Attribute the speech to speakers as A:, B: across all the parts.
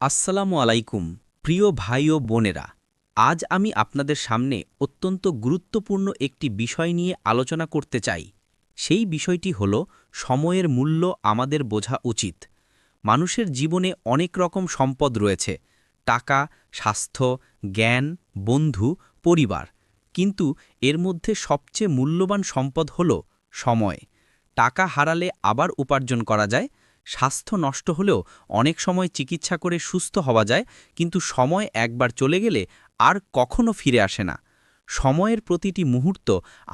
A: আসসালামু আলাইকুম, প্রিয় ভাই ও বোনেরা। আজ আমি আপনাদের সামনে অত্যন্ত গুরুত্বপূর্ণ একটি বিষয় নিয়ে আলোচনা করতে চাই। সেই বিষয়টি হল সময়ের মূল্য আমাদের বোঝা উচিত। মানুষের জীবনে অনেক রকম সম্পদ রয়েছে, টাকা, স্বাস্থ্য, জ্ঞান, বন্ধু, পরিবার। কিন্তু এর মধ্যে সবচেয়ে মূল্যবান সম্পদ হল সময়। টাকা হারালে আবার উপার্জন করা যায় স্বাস্থ্য নষ্ট হলেও অনেক সময় চিকিৎসা করে সুস্থ হওয়া যায়, কিন্তু সময় একবার চলে গেলে আর কখনো ফিরে আসে না। সময়ের প্রতিটি মুহূর্ত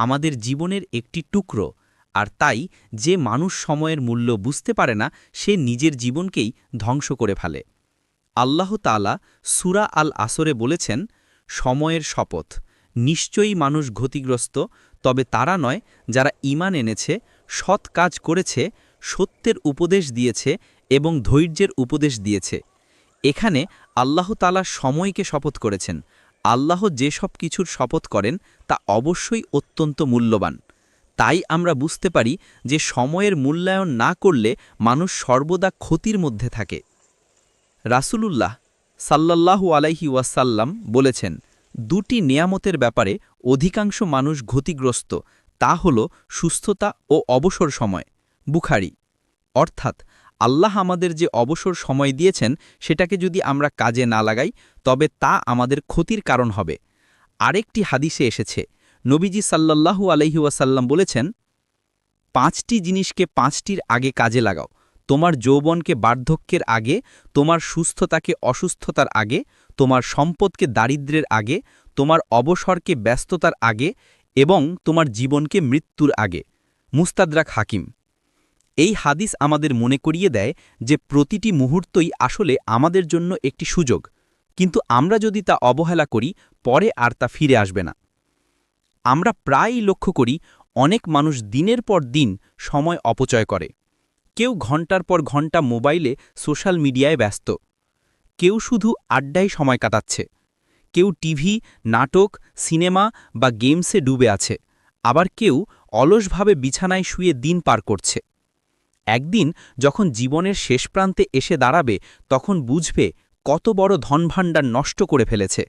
A: আমাদের জীবনের একটি টুকরো, আর তাই যে মানুষ সময়ের মূল্য বুঝতে পারে না, সে নিজের জীবনকেই ধ্বংস করে ফেলে। আল্লাহ তালা সুরা আল আসরে বলেছেন, সময়ের শপথ। নিশ্চয়ই মানুষ ক্ষতিগ্রস্ত, তবে তারা নয় যারা ইমান এনেছে, সৎ কাজ করেছে সত্যের উপদেশ দিয়েছে এবং ধৈর্যের উপদেশ দিয়েছে। এখানে আল্লাহ তালা সময়কে শপথ করেছেন। আল্লাহ যে সব কিছুর শপথ করেন, তা অবশ্যই অত্যন্ত মূল্যবান। তাই আমরা বুঝতে পারি যে সময়ের মূল্যায়ন না করলে মানুষ সর্বদা ক্ষতির মধ্যে থাকে। রাসূলুল্লাহ সাল্লাল্লাহু আলাইহি ওয়াসাল্লাম বলেছেন, দুটি নিয়ামতের ব্যাপারে অধিকাংশ মানুষ ক্ষতিগ্রস্ত। তা হল সুস্থতা ও অবসর সময়। বুখারি। অর্থাৎ, আল্লাহ আমাদের যে অবসর সময় দিয়েছেন, সেটাকে যদি আমরা কাজে না লাগাই, তবে তা আমাদের ক্ষতির কারণ হবে। আরেকটি হাদিসে এসেছে, নবীজি সাল্লাল্লাহু আলহি ওয়াসাল্লাম বলেছেন, পাঁচটি জিনিসকে পাঁচটির আগে কাজে লাগাও। তোমার যৌবনকে বার্ধক্যের আগে, তোমার সুস্থতাকে অসুস্থতার আগে, তোমার সম্পদকে দারিদ্রের আগে, তোমার অবসরকে ব্যস্ততার আগে এবং তোমার জীবনকে মৃত্যুর আগে। মুস্তাদরাক হাকিম। এই হাদিস আমাদের মনে করিয়ে দেয় যে প্রতিটি মুহূর্তই আসলে আমাদের জন্য একটি সুযোগ। কিন্তু আমরা যদি তা অবহেলা করি, পরে আর তা ফিরে আসবে না। আমরা প্রায়ই লক্ষ্য করি, অনেক মানুষ দিনের পর দিন সময় অপচয় করে। কেউ ঘণ্টার পর ঘণ্টা মোবাইলে সোশ্যাল মিডিয়ায় ব্যস্ত। কেউ শুধু আড্ডায় সময় কাটাচ্ছে। কেউ টিভি, নাটক, সিনেমা বা গেমসে ডুবে আছে। আবার কেউ অলসভাবে বিছানায় শুয়ে দিন পার করছে। একদিন যখন জীবনের শেষ প্রান্তে এসে দাঁড়াবে, তখন বুঝবে কত বড় ধনভাণ্ডার নষ্ট করে ফেলেছে।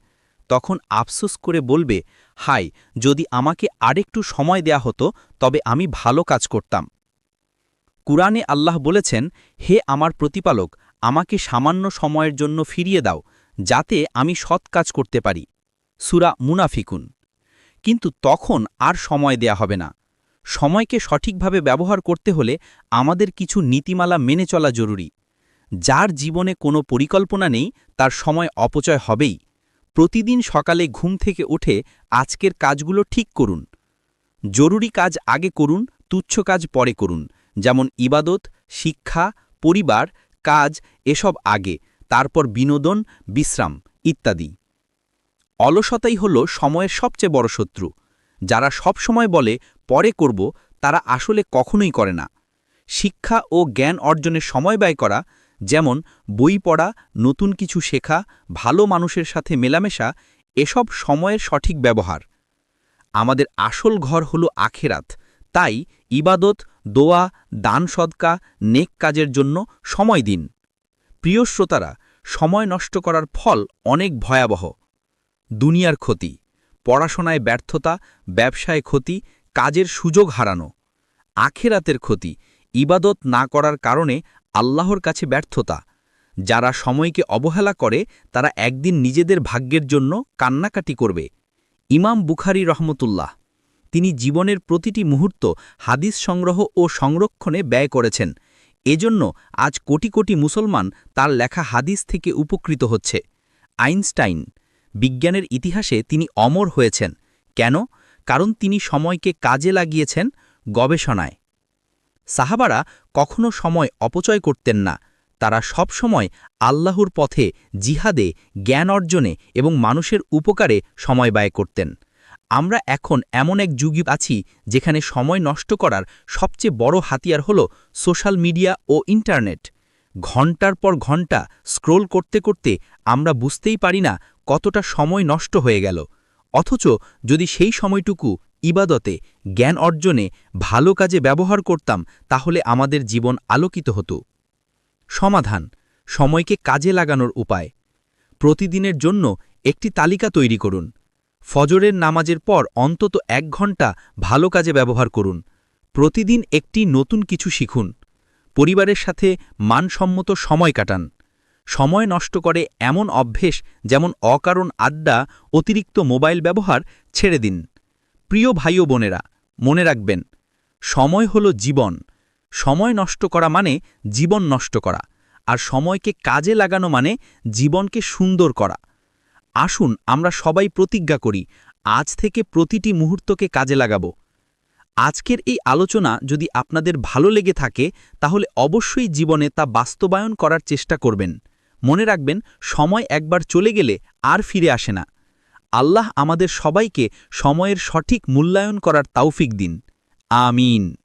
A: তখন আফসোস করে বলবে হাই যদি আমাকে আরেকটু সময় দেয়া হতো, তবে আমি ভালো কাজ করতাম। কুরআনে আল্লাহ বলেছেন, হে আমার প্রতিপালক, আমাকে সামান্য সময়ের জন্য ফিরিয়ে দাও, যাতে আমি সৎ কাজ করতে পারি। সুরা মুনাফিকুন। কিন্তু তখন আর সময় দেয়া হবে না। সময়কে সঠিকভাবে ব্যবহার করতে হলে আমাদের কিছু নীতিমালা মেনে চলা জরুরি। যার জীবনে কোনো পরিকল্পনা নেই, তার সময় অপচয় হবেই। প্রতিদিন সকালে ঘুম থেকে উঠে আজকের কাজগুলো ঠিক করুন। জরুরি কাজ আগে করুন, তুচ্ছ কাজ পরে করুন। যেমন ইবাদত, শিক্ষা, পরিবার, কাজ, এসব আগে, তারপর বিনোদন, বিশ্রাম ইত্যাদি। অলসতাই হল সময়ের সবচেয়ে বড় শত্রু। যারা সব সময় বলে পরে করব, তারা আসলে কখনোই করে না। শিক্ষা ও জ্ঞান অর্জনের সময় ব্যয় করা, যেমন বই পড়া, নতুন কিছু শেখা, ভালো মানুষের সাথে মেলামেশা, এসব সময়ের সঠিক ব্যবহার। আমাদের আসল ঘর হল আখেরাত। তাই ইবাদত, দোয়া, দান সদকা, নেক কাজের জন্য সময় দিন। প্রিয় শ্রোতারা, সময় নষ্ট করার ফল অনেক ভয়াবহ। দুনিয়ার ক্ষতি, পড়াশোনায় ব্যর্থতা, ব্যবসায় ক্ষতি কাজের সুযোগ হারানো, আখেরাতের ক্ষতি, ইবাদত না করার কারণে আল্লাহর কাছে ব্যর্থতা। যারা সময়কে অবহেলা করে, তারা একদিন নিজেদের ভাগ্যের জন্য কান্নাকাটি করবে। ইমাম বুখারি রহমতুল্লাহ, তিনি জীবনের প্রতিটি মুহূর্ত হাদিস সংগ্রহ ও সংরক্ষণে ব্যয় করেছেন। এজন্য আজ কোটি কোটি মুসলমান তার লেখা হাদিস থেকে উপকৃত হচ্ছে। আইনস্টাইন, বিজ্ঞানের ইতিহাসে তিনি অমর হয়েছেন। কেন? কারণ তিনি সময়কে কাজে লাগিয়েছেন গবেষণায়। সাহাবারা কখনো সময় অপচয় করতেন না। তারা সব সময় আল্লাহর পথে, জিহাদে, জ্ঞান অর্জনে এবং মানুষের উপকারে সময় ব্যয় করতেন। আমরা এখন এমন এক যুগে আছি যেখানে সময় নষ্ট করার সবচেয়ে বড় হাতিয়ার হল সোশ্যাল মিডিয়া ও ইন্টারনেট। ঘণ্টার পর ঘণ্টা স্ক্রোল করতে করতে আমরা বুঝতেই পারি না কতটা সময় নষ্ট হয়ে গেল। অথচ যদি সেই সময়টুকু ইবাদতে, জ্ঞান অর্জনে ভালো কাজে ব্যবহার করতাম, তাহলে আমাদের জীবন আলোকিত হতো। সমাধান,
B: সময়কে কাজে লাগানোর উপায়। প্রতিদিনের জন্য একটি তালিকা তৈরি করুন। ফজরের নামাজের পর অন্তত এক ঘণ্টা ভালো কাজে ব্যবহার করুন। প্রতিদিন একটি নতুন কিছু শিখুন। পরিবারের সাথে মানসম্মত সময় কাটান। সময় নষ্ট করে এমন অভ্যেস যেমন অকারণ আড্ডা, অতিরিক্ত মোবাইল ব্যবহার, ছেড়ে দিন। প্রিয় ভাই ও বোনেরা, মনে রাখবেন, সময় হলো জীবন। সময় নষ্ট করা মানে জীবন নষ্ট করা, আর সময়কে কাজে লাগানো মানে জীবনকে সুন্দর করা। আসুন আমরা সবাই প্রতিজ্ঞা করি, আজ থেকে প্রতিটি মুহূর্তকে কাজে লাগাবো। আজকের এই আলোচনা যদি আপনাদের ভালো লেগে থাকে, তাহলে অবশ্যই জীবনে তা বাস্তবায়ন করার চেষ্টা করবেন। মনে রাখবেন, সময় একবার চলে গেলে আর ফিরে আসে না। আল্লাহ আমাদের সবাইকে সময়ের সঠিক মূল্যায়ন করার তাওফিক দিন। আমিন।